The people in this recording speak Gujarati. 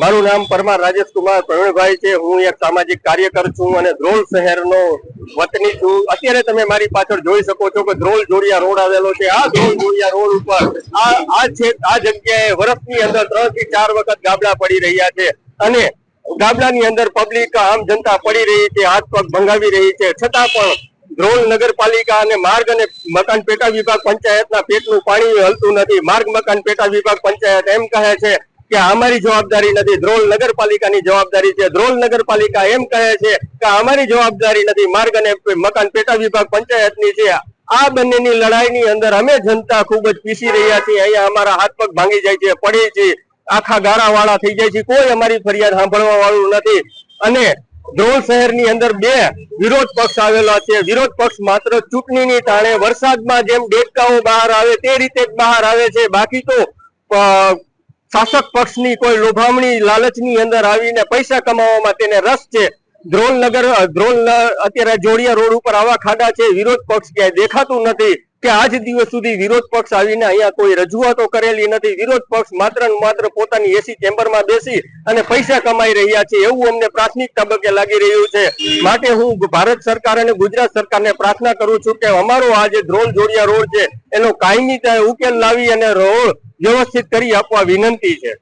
મારું નામ પરમાર રાજેશ કુમાર પ્રવીણભાઈ છે. હું એક સામાજિક કાર્યકર છું અને ધ્રોલ શહેરનો વતની છું. અત્યારે તમે મારી પાછળ જોઈ શકો છો કે ધ્રોલ જોડિયા રોડ આવેલો છે. આ ધ્રોલ જોડિયા રોડ ઉપર આ આ છે, આ જગ્યાએ વર્ષની અંદર ત્રણથી ચાર વખત ગાબડા પડી રહ્યા છે. અને ગાબડાની અંદર પબ્લિક આમ જનતા પડી રહી છે, હાથ પગ ભંગાવી રહી છે. છતાં પણ ધ્રોલ નગરપાલિકા અને માર્ગ અને મકાન પેટા વિભાગ પંચાયતના પેટનું પાણી હલતું નથી. માર્ગ, મકાન પેટા વિભાગ પંચાયત એમ કહે છે કે અમારી જવાબદારી નથી. ધ્રોલ નગરપાલિકાની જવાબદારી છે. ધ્રોલ નગરપાલિકા એમ કહે છે કે અમારી જવાબદારી નથી. માર્ગ અને મકાન પેટા વિભાગ પંચાયતની છે. આ બંનેની લડાઈની અંદર અમે જનતા ખૂબ જ પીસી રહ્યા છીએ. અહીંયા અમારા હાથ પગ ભાંગી જાય છે પડી છે આખા ગાળા વાળા થઈ જાય છે. કોઈ અમારી ફરિયાદ સાંભળવા વાળું નથી. અને ધ્રોલ શહેરની અંદર બે વિરોધ પક્ષ આવેલા છે. વિરોધ પક્ષ માત્ર ચૂંટણીની ટાણે વરસાદમાં જેમ ડેટકાઓ બહાર આવે તે રીતે બહાર આવે છે. બાકી તો શાસક પક્ષની કોઈ લોભામણી, લાલચની અંદર આવીને પૈસા કમાવામાં તેને રસ છે. ધ્રોલ નગર ધ્રોલ અત્યારે જોડિયા રોડ ઉપર આવા ખાડા છે, વિરોધ પક્ષ ક્યાંય દેખાતું નથી કે આજ દિવસ સુધી વિરોધ પક્ષ આવીને અહીંયા કોઈ રજૂઆતો કરેલી નથી. વિરોધ પક્ષ માત્ર માત્ર પોતાની એસી ચેમ્બરમાં બેસી અને પૈસા કમાઈ રહ્યા છે. એવું અમને પ્રાથમિક તબક્કે લાગી રહ્યું છે. માટે હું ભારત સરકાર અને ગુજરાત સરકારને પ્રાર્થના કરું છું કે અમારો આ જે ધ્રોલ જોડિયા રોડ છે, એનો કાયમી ઉકેલ લાવી અને રોડ વ્યવસ્થિત કરી આપવા વિનંતી છે.